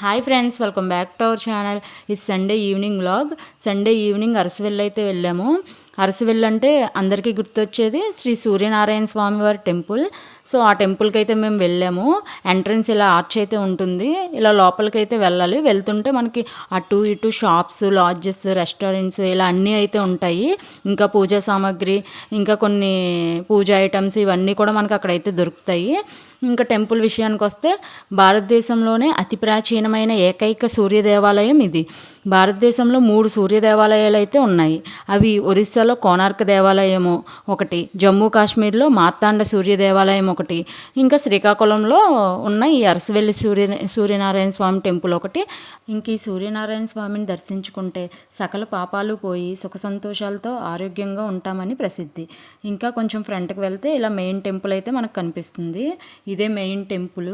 Hi friends welcome back to our channel. ఇది Sunday evening vlog. Sunday evening Arasavalli అయితే వెళ్ళాము. అరసివెల్లంటే అందరికీ గుర్తొచ్చేది శ్రీ సూర్యనారాయణ స్వామి వారి టెంపుల్. సో ఆ టెంపుల్కి అయితే మేము వెళ్ళాము. ఎంట్రన్స్ ఇలా ఆర్చ్ అయితే ఉంటుంది. ఇలా లోపలికి అయితే వెళ్ళాలి. వెళ్తుంటే మనకి అటు ఇటు షాప్స్ లాడ్జెస్ రెస్టారెంట్స్ ఇలా అన్నీ అయితే ఉంటాయి. ఇంకా పూజా సామాగ్రి ఇంకా కొన్ని పూజ ఐటమ్స్ ఇవన్నీ కూడా మనకు అక్కడైతే దొరుకుతాయి. ఇంకా టెంపుల్ విషయానికి వస్తే భారతదేశంలోనే అతి ప్రాచీనమైన ఏకైక సూర్య దేవాలయం ఇది. భారతదేశంలో మూడు సూర్య దేవాలయాలు అయితే ఉన్నాయి. అవి ఒరిస్సాలో కోనార్క దేవాలయము ఒకటి జమ్మూ కాశ్మీర్లో మార్తాండ సూర్య దేవాలయం ఒకటి ఇంకా శ్రీకాకుళంలో ఉన్న ఈ అరసవెల్లి సూర్య సూర్యనారాయణ స్వామి టెంపుల్ ఒకటి. ఇంక ఈ సూర్యనారాయణ స్వామిని దర్శించుకుంటే సకల పాపాలు పోయి సుఖ సంతోషాలతో ఆరోగ్యంగా ఉంటామని ప్రసిద్ధి. ఇంకా కొంచెం ఫ్రంట్కి వెళ్తే ఇలా మెయిన్ టెంపుల్ అయితే మనకు కనిపిస్తుంది. ఇదే మెయిన్ టెంపుల్.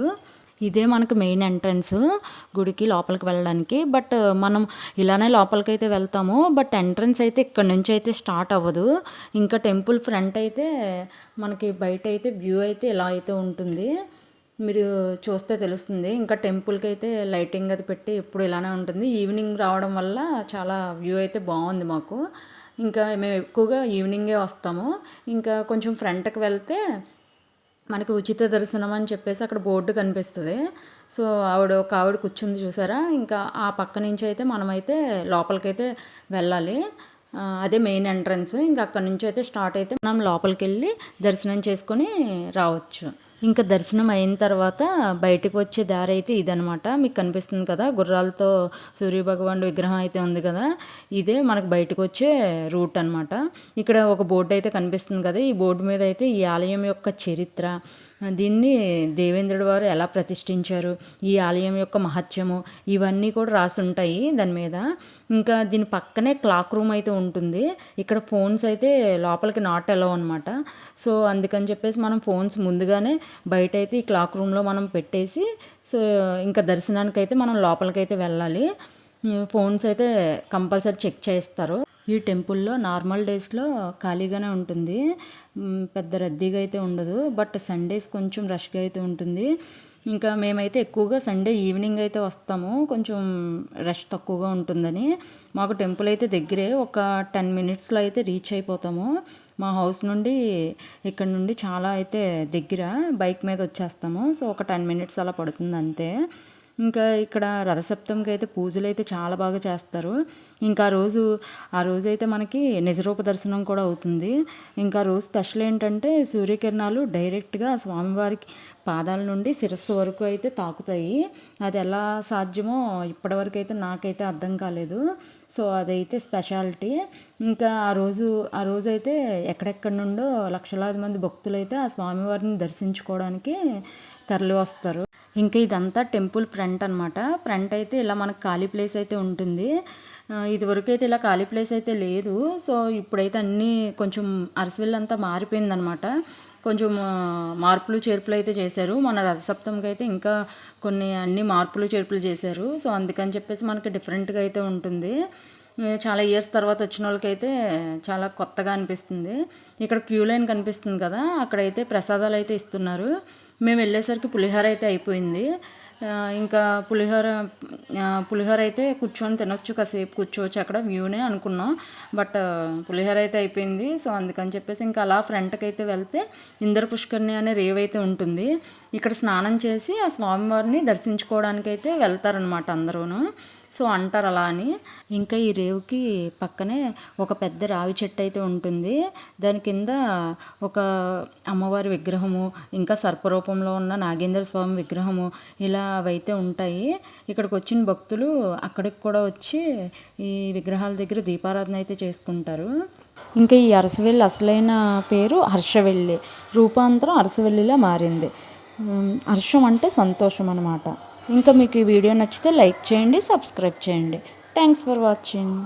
ఇదే మనకు మెయిన్ ఎంట్రన్స్ గుడికి లోపలికి వెళ్ళడానికి. బట్ మనం ఇలానే లోపలికి అయితే వెళ్తాము. బట్ ఎంట్రన్స్ అయితే ఇక్కడ నుంచి అయితే స్టార్ట్ అవ్వదు. ఇంకా టెంపుల్ ఫ్రంట్ అయితే మనకి బయట అయితే వ్యూ అయితే ఇలా అయితే ఉంటుంది. మీరు చూస్తే తెలుస్తుంది. ఇంకా టెంపుల్కి అయితే లైటింగ్ అది పెట్టి ఎప్పుడు ఇలానే ఉంటుంది. ఈవినింగ్ రావడం వల్ల చాలా వ్యూ అయితే బాగుంది మాకు. ఇంకా మేము ఎక్కువగా ఈవినింగే వస్తాము. ఇంకా కొంచెం ఫ్రంట్కి వెళ్తే మనకు ఉచిత దర్శనం అని చెప్పేసి అక్కడ బోర్డు కనిపిస్తుంది. సో ఆవిడ ఒక ఆవిడ కూర్చుంది చూసారా? ఇంకా ఆ పక్క నుంచి అయితే మనమైతే లోపలికైతే వెళ్ళాలి. అదే మెయిన్ ఎంట్రన్స్. ఇంకా అక్కడ నుంచి అయితే స్టార్ట్ అయితే మనం లోపలికి వెళ్ళి దర్శనం చేసుకొని రావచ్చు. ఇంకా దర్శనం అయిన తర్వాత బయటకు వచ్చే దారి అయితే ఇదనమాట మీకు కనిపిస్తుంది కదా గుర్రాలతో సూర్యభగవానుడు విగ్రహం అయితే ఉంది కదా ఇదే మనకు బయటకు వచ్చే రూట్ అనమాట ఇక్కడ ఒక బోర్డు అయితే కనిపిస్తుంది కదా ఈ బోర్డు మీద అయితే ఈ ఆలయం యొక్క చరిత్ర దీన్ని దేవేంద్రుడు వారు ఎలా ప్రతిష్ఠించారు? ఈ ఆలయం యొక్క మహత్యము ఇవన్నీ కూడా రాసి ఉంటాయి దాని మీద. ఇంకా దీని పక్కనే క్లాక్ రూమ్ అయితే ఉంటుంది. ఇక్కడ ఫోన్స్ అయితే లోపలికి నాట్ ఎలా అనమాట సో అందుకని చెప్పేసి మనం ఫోన్స్ ముందుగానే బయట అయితే ఈ క్లాక్ రూమ్లో మనం పెట్టేసి సో ఇంకా దర్శనానికి అయితే మనం లోపలికైతే వెళ్ళాలి. ఫోన్స్ అయితే కంపల్సరీ చెక్ చేస్తారు. ఈ టెంపుల్లో నార్మల్ డేస్లో ఖాళీగానే ఉంటుంది. పెద్ద రద్దీగా అయితే ఉండదు. బట్ సండేస్ కొంచెం రష్గా అయితే ఉంటుంది. ఇంకా మేమైతే ఎక్కువగా సండే ఈవినింగ్ అయితే వస్తాము. కొంచెం రష్ తక్కువగా ఉంటుందని. మాకు టెంపుల్ అయితే దగ్గరే. ఒక టెన్ మినిట్స్లో అయితే రీచ్ అయిపోతాము. మా హౌస్ నుండి ఇక్కడ నుండి చాలా అయితే దగ్గర. బైక్ మీద వచ్చేస్తాము. సో ఒక టెన్ మినిట్స్ అలా పడుతుంది అంతే. ఇంకా ఇక్కడ రథసప్తంకి అయితే పూజలు అయితే చాలా బాగా చేస్తారు. ఇంకా రోజు ఆ రోజు అయితే మనకి నిజరూప దర్శనం కూడా అవుతుంది. ఇంకా రోజు స్పెషల్ ఏంటంటే సూర్యకిరణాలు డైరెక్ట్గా స్వామివారికి పాదాల నుండి శిరస్సు వరకు అయితే తాకుతాయి. అది ఎలా సాధ్యమో ఇప్పటివరకు అయితే నాకైతే అర్థం కాలేదు. సో అదైతే స్పెషాలిటీ. ఇంకా ఆ రోజు ఆ రోజు అయితే ఎక్కడెక్కడి నుండో లక్షలాది మంది భక్తులు అయితే ఆ స్వామివారిని దర్శించుకోవడానికి తరలి వస్తారు. ఇంకా ఇదంతా టెంపుల్ ఫ్రంట్ అనమాట ఫ్రంట్ అయితే ఇలా మనకు ఖాళీ ప్లేస్ అయితే ఉంటుంది. ఇదివరకు అయితే ఇలా ఖాళీ ప్లేస్ అయితే లేదు. సో ఇప్పుడైతే అన్నీ కొంచెం అరసవిల్లంతా మారిపోయిందనమాట కొంచెం మార్పులు చేర్పులు అయితే చేశారు. మన రథసప్తమికి అయితే ఇంకా కొన్ని అన్ని మార్పులు చేర్పులు చేశారు. సో అందుకని చెప్పేసి మనకి డిఫరెంట్గా అయితే ఉంటుంది. చాలా ఇయర్స్ తర్వాత వచ్చిన వాళ్ళకైతే చాలా కొత్తగా అనిపిస్తుంది. ఇక్కడ క్యూ లైన్ కనిపిస్తుంది కదా అక్కడైతే ప్రసాదాలు అయితే ఇస్తున్నారు. మేము వెళ్ళేసరికి పులిహోర అయితే అయిపోయింది. ఇంకా పులిహోర పులిహోర అయితే కూర్చొని తినొచ్చు కాసేపు కూర్చోవచ్చు అక్కడ వ్యూనే అనుకున్నాం. బట్ పులిహోర అయితే అయిపోయింది. సో అందుకని చెప్పేసి ఇంకా అలా ఫ్రంట్కి అయితే వెళ్తే ఇంద్ర పుష్కర్ణి అనే రేవ్ అయితే ఉంటుంది. ఇక్కడ స్నానం చేసి ఆ స్వామివారిని దర్శించుకోవడానికి అయితే వెళ్తారనమాట అందరూను. సో అంటారు అలా అని. ఇంకా ఈ రేవుకి పక్కనే ఒక పెద్ద రావి చెట్టు అయితే ఉంటుంది. దాని కింద ఒక అమ్మవారి విగ్రహము ఇంకా సర్పరూపంలో ఉన్న నాగేంద్ర స్వామి విగ్రహము ఇలా అవైతే ఉంటాయి. ఇక్కడికి వచ్చిన భక్తులు అక్కడికి కూడా వచ్చి ఈ విగ్రహాల దగ్గర దీపారాధన అయితే చేసుకుంటారు. ఇంకా ఈ అరసవెల్లి అసలైన పేరు హర్షవెల్లి. రూపాంతరం అరసవెల్లిలా మారింది. హర్షం అంటే సంతోషం అనమాట ఇంకా మీకు ఈ వీడియో నచ్చితే లైక్ చేయండి సబ్స్క్రైబ్ చేయండి. Thanks for watching